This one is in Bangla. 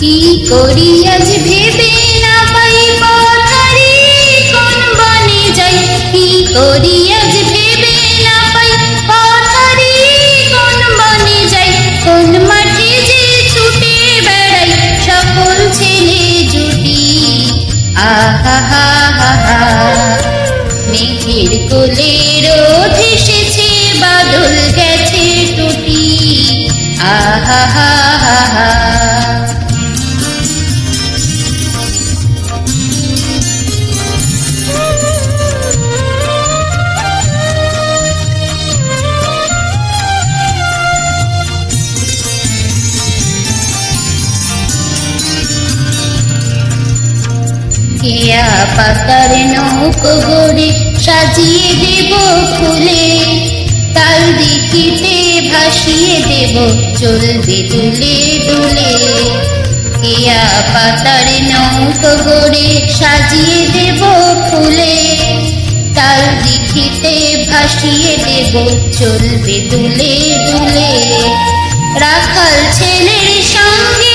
কি করি আজ ভেবে না পাই পথারি কোন বনে যাই? কি করি আজ ভেবে না পাই পথারি কোন বনে যাই? কোন মাঠে যে ছুটে বেড়াই? সকল ছেলে জুটি। আহা, হা হা হা। মেঘের কোলে রোদ এসেছে, বাদল কেয়া পাতার নৌকো গড়ে সাজিয়ে দেব ফুলে। তাল দিকিতে ভাসিয়ে দেব চলবে দুলে দুলে। কেয়া পাতার নৌকো গড়ে সাজিয়ে দেব ফুলে। তাল দিকিতে ভাসিয়ে দেব চলবে দুলে দুলে। রাখাল ছেলের সঙ্গে